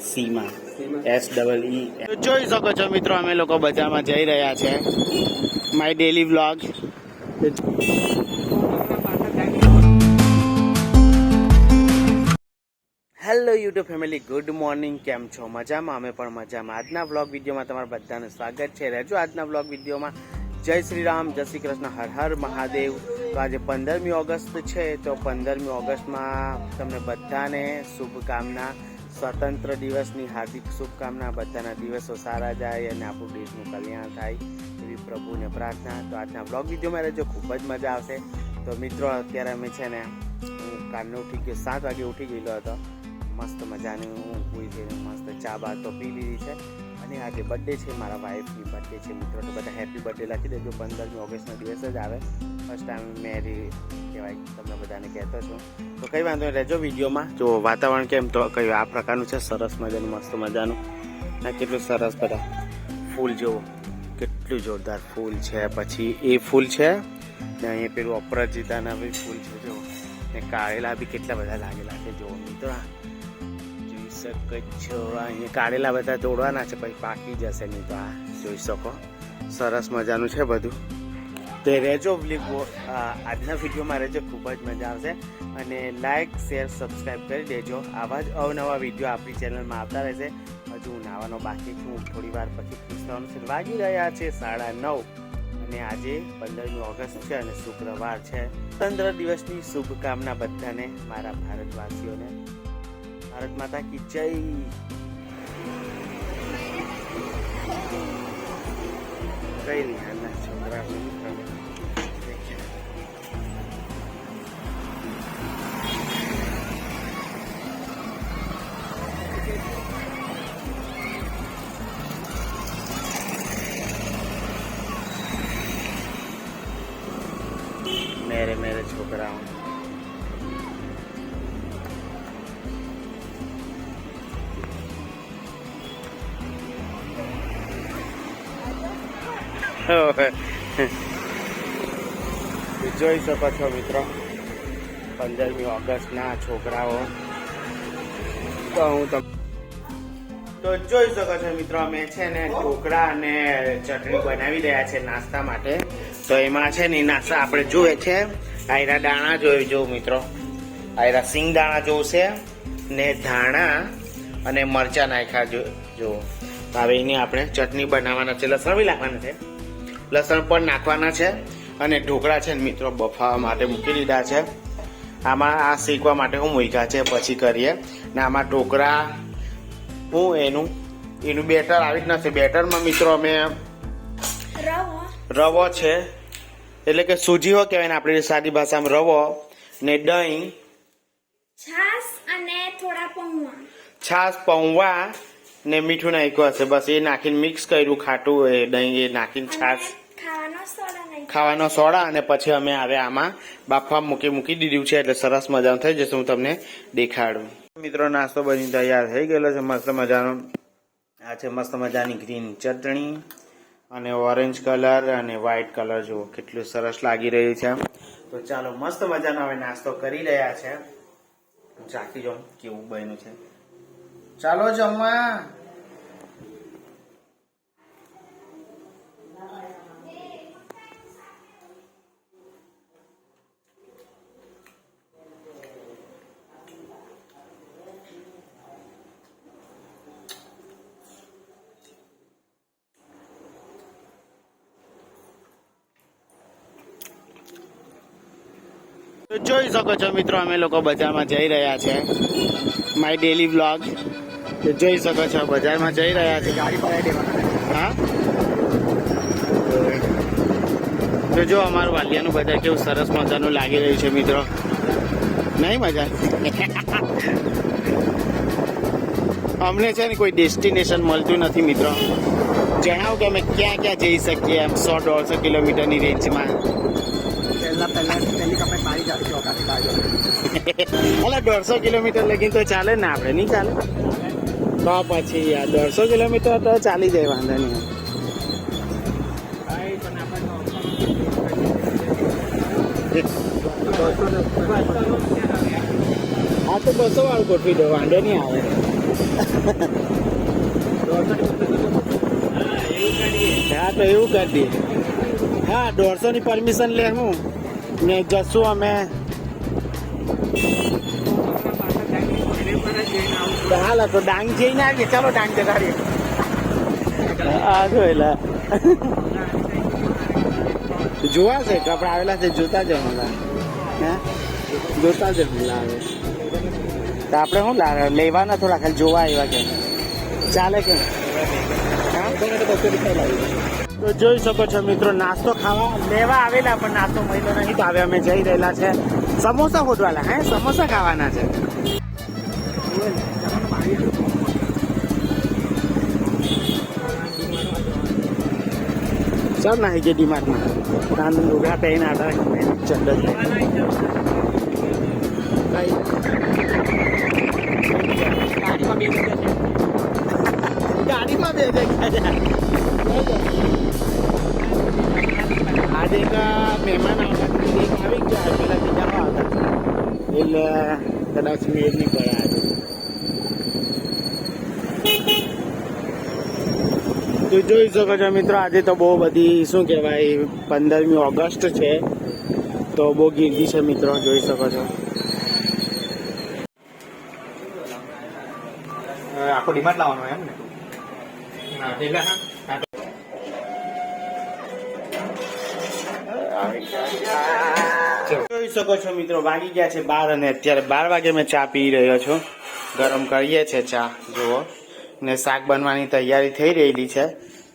સીમા. S double E. જોઈ શકો છો મિત્રો અમે લોકો બજારમાં જઈ રહ્યા છે. My daily vlog hello YouTube family good morning કેમ છો? મજામાં? અમે પણ મજામાં. આજના વ્લોગ વિડીયોમાં તમારા બધાનું સ્વાગત છે. રહેજો આજના વ્લોગ વિડીયોમાં. જય શ્રી રામ જય શ્રી કૃષ્ણ હર હર મહાદેવ. તો આજે પંદરમી ઓગસ્ટ છે. તો પંદરમી ઓગસ્ટમાં તમને બધાને શુભકામના. સ્વતંત્ર દિવસની હાર્દિક શુભકામના, બધાના દિવસો સારા જાય અને આપણું દેશનું કલ્યાણ થાય એવી પ્રભુને પ્રાર્થના. તો આજના બ્લોગ વિડીયોમાં રહેજો, ખૂબ જ મજા આવશે. તો મિત્રો, અત્યારે અમે છે ને, હું કાલનો ઉઠી ગયો, સાત વાગે ઉઠી ગયેલો હતો. મસ્ત મજાની, હું પૂરી થઈને મસ્ત ચા બા તો પી લીધી છે. અને આજે બર્થડે છે, મારા વાઈફની બર્થડે છે, મિત્રો. તો બધા હેપી બર્થડે લખી દેજો. પંદરમી ઓગસ્ટનો દિવસ જ આવે. ફર્સ્ટ ટાઈમ મેરી કહેવાય. તમને બધાને કહેતો છું. તો કંઈ વાંધો રહેજો વિડીયોમાં. જો વાતાવરણ કેમ તો કયું આ પ્રકારનું છે. સરસ મજાનું, મસ્ત મજાનું. આ કેટલું સરસ બધા ફૂલ જુઓ કેટલું જોરદાર ફૂલ છે. પછી એ ફૂલ છે ને અહીંયા પેલું અપરાજિતાના બી ફૂલ છે, જો. ને કાળેલા બી કેટલા બધા લાગેલા છે જો. મિત્રો શકો છો અહીંયા કાઢેલા બધા તોડવાના છે, પછી પાકી જશે નહીં તો આ જોઈ શકો. સરસ મજાનું છે બધું. તો રહેજો આજના વિડીયોમાં રહેજો, ખૂબ જ મજા આવશે. અને લાઇક શેર સબસ્ક્રાઈબ કરી દેજો. આવા જ અવનવા વીડિયો આપણી ચેનલમાં આવતા રહેશે. હજુ હું નાવાનો બાકી છું. થોડી વાર પછી પૂછવાનું છે. વાગી રહ્યા છે સાડા નવ. અને આજે પંદરમી ઓગસ્ટ છે અને શુક્રવાર છે. પંદર દિવસની શુભકામના બધાને, મારા ભારતવાસીઓને. ભારત માતા કી જય. કઈ નહીં છોકરા જોઈ શકો છો મિત્રો, પંદરમી ઓગસ્ટના છોકરાઓ. તો હું તમને તો જોઈ શકો છો મિત્રો, અમે છે ને ઢોકળા અને ચટણી બનાવી રહ્યા છે નાસ્તા માટે. તો એમાં છે ને નાસ્તા આપણે જોઈએ છે, આયરા દાણા જોઈ જો મિત્રો. આયરા સિંગ દાણા જોશે ને ધાણા અને મરચા નાખ્યા જો હવે એની આપણે ચટણી બનાવવાના છે, લસણ બી લાવવાના છે. લસણ પણ નાખવાના છે અને ઢોકળા છે મિત્રો બફાવા માટે મૂકી દીધા છે. આમાં આ શીખવા માટે હું મૂક્યા છે. પછી કરીએ. ને આમાં ઢોકળા હું એનું એનું બેટર આવી જ નથી. બેટરમાં મિત્રો અમે રવો. છે. એટલે કે સૂજીઓ કહેવાય ને આપણી સાદી ભાષામાં રવો ને દહીં. છાસ અને થોડા પૌવા. છાશ પૌવા ને મીઠું નાખ્યું હશે. બસ એ નાખીને મિક્સ કર્યું ખાટું એ દહીં એ નાખીને છાશ. ખાવાનો સોડા અને પછી અમે હવે આમાં બાફવા મૂકી મૂકી દીધું છે એટલે સરસ મજાનું થઈ જશે હું તમને દેખાડું. મિત્રો નાસ્તો બની તૈયાર થઈ ગયેલો છે મસ્ત મજાનો. આ છે મસ્ત મજાની ગ્રીન ચટણી અને ઓરેન્જ કલર અને વ્હાઇટ કલર. જુઓ કેટલું સરસ લાગી રહ્યું છે તો ચાલો મસ્ત મજાનો હવે નાસ્તો કરી રહ્યા છે. ચાખી જો કેવું બન્યું છે. ચાલો જમવા જોઈ શકો છો મિત્રો, અમે લોકો બજારમાં જઈ રહ્યા છે. માય ડેલી વ્લોગ તો જોઈ શકો છો બજારમાં જઈ રહ્યા છે. ગાડી પડાવી દેવાના હા? તો જો અમારું વાલિયાનું બજાર કેવું સરસ મજાનું લાગી રહ્યું છે મિત્રો. નહીં મજા? અમને છે ને કોઈ ડેસ્ટિનેશન મળતું નથી મિત્રો. જણાવો કે અમે ક્યાં ક્યાં જઈ શકીએ એમ સો દોઢસો કિલોમીટરની રેન્જમાં. અલા દોઢસો કિલોમીટર લગીને તો ચાલે ને આપણે નહીં ચાલે. તો પછી યાર દોઢસો કિલોમીટર તો ચાલી જાય, વાંધો નહીં. હા, તો બસો વાળું ગોઠવી દો, વાંધો નહીં આવે. હા, તો એવું કરી દઈએ. હા દોઢસો ની પરમિશન લે હું. ને જશું અમે. હાલ, તો ડાંગ જઈને આવીએ. ચાલો ડાંગ જગાડીએ. આ જોયેલા. જોવા છે કપડા આવેલા છે, જોતા જ હમણાં હે? જોતા જ હમણાં આવે. તો આપણે શું લાવે લેવાના થોડા ખાલી જોવા આવ્યા કે ચાલે કે તો જોઈ શકો છો મિત્રો, નાસ્તો ખાવા, લેવા આવેલા, પણ નાસ્તો મળ્યો નહીં. તો હવે અમે જઈ રહેલા છે સમોસા ખોદવાલા હે? સમોસા ખાવાના છે. ચાલ ના કે ડીમાર્ટમાં નાનું લુગડા પહેરીને આટા ચંડ ગાડીમાં બે આજે એક મહેમાન આવ્યા હતા એક આવી ગયા પેલા બીજા હતા એટલે કદાચ મેળ નહીં પડે આજે તો જોઈ શકો છો મિત્રો આજે તો બહુ બધી શું કહેવાય પંદરમી ઓગસ્ટ છે. તો બહુ ગીર્દી છે મિત્રો જોઈ શકો છો. આખો ડિમાન્ડ લાવવાનો એમ ને? જોઈ શકો છો મિત્રો વાગી ગયા છે બાર અને અત્યારે બાર વાગે મેં ચા પી રહ્યો છું. ગરમ કરીએ છે ચા જુઓ. ને શાક બનવાની તૈયારી થઈ રહેલી છે.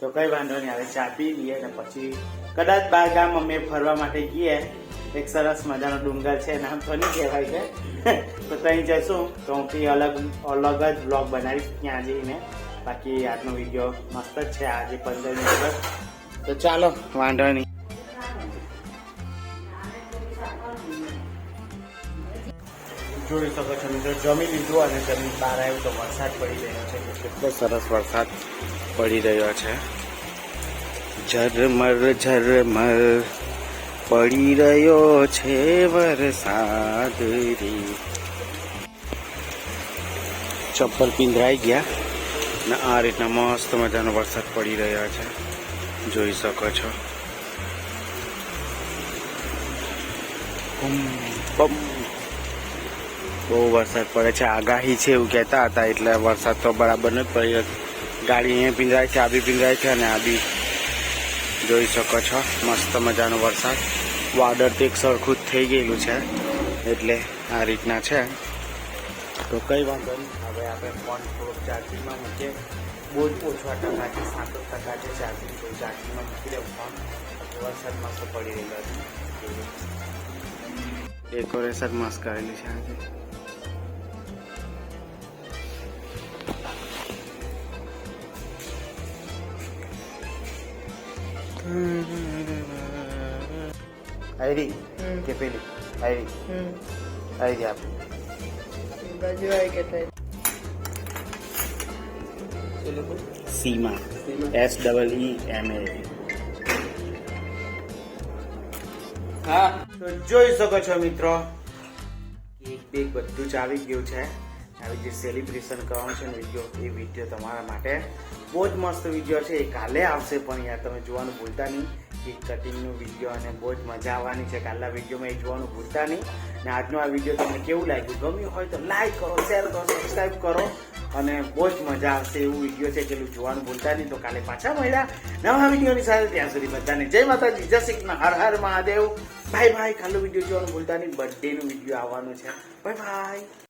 તો કઈ વાંધો નહીં, હવે ચા પી લઈએ અને પછી કદાચ બાર ગામ અમે ફરવા માટે ગઈએ એક સરસ મજાનો ડુંગર છે, નામ તો નહીં કહેવાય છે. તો ત્યાં જશું તો હું અલગ અલગ જ બ્લોગ બનાવીશ ત્યાં જઈને. બાકી આજનો વીડિયો મસ્ત જ છે, આજે પંદર મિનિટ તો ચાલો, વાંધો નહીં. જોઈ શકો છો મિત્રો જમી લીધું અને જમીન બહાર આવ્યું તો વરસાદ પડી રહ્યો છે. કેટલો સરસ વરસાદ પડી રહ્યો છે. ઝરમર ઝરમર પડી રહ્યો છે વરસાદ રે. ચપ્પલ પિંધરાઈ ગયા ને આ રીતના મસ્ત મજાનો વરસાદ પડી રહ્યો છે. જોઈ શકો છો. બમ બમ. બહુ વરસાદ પડે છે. આગાહી છે એવું કહેતા હતા, એટલે વરસાદ તો બરાબર નથી પડી ગાડી અહીંયા પીંજરાય છે, આ બી પીંજરાય છે અને આ બી જોઈ શકો છો. મસ્ત મજાનો વરસાદ. વાદળ તો એક સરખું જ થઈ ગયેલું છે, એટલે આ રીતના છે. તો કઈ વાંધો નહીં. હવે આપણે ફોન થોડોક ચાર્જિંગમાં મૂકીએ. બહુ જ ઓછા ટકા છે સાત ટકા છે ચાર્જિંગ તો ચાર્જિંગમાં મૂકી દેવું ફોન. વરસાદ મસ્ત પડી રહેલો છે. ડેકોરેશન મસ્ત કરેલી છે આજે. આયરી કે પેલી આયરી આયરી આપ સીમા એસ ડબલ ઈ એમ એ હા તો જોઈ શકો છો મિત્રો. કેક બેક બધું જ આવી ગયું છે. આવી જે સેલિબ્રેશન કરવાનું છે ને વીડિયો એ વીડિયો તમારા માટે બહુ જ મસ્ત વીડિયો છે. એ કાલે આવશે પણ યાર તમે જોવાનું ભૂલતા નહીં. કેક કટિંગનો વીડિયો અને બહુ જ મજા આવવાની છે. કાલના વિડીયોમાં એ જોવાનું ભૂલતા નહીં. અને આજનો આ વીડિયો તમને કેવું લાગ્યું? ગમ્યું હોય તો લાઈક કરો શેર કરો સબસ્ક્રાઈબ કરો. અને બહુ જ મજા આવશે એવું વીડિયો છે કે જોવાનું ભૂલતા નહીં. તો કાલે પાછા મળ્યા નવા વિડીયોની સાથે. ત્યાં સુધી બધાને જય માતાજી, જય શ્રી હર હર મહાદેવ. ભાઈ ભાઈ ખાલી વીડિયો જોવાનું ભૂલતા નહીં. બર્થડેનું વીડિયો આવવાનું છે. Bye bye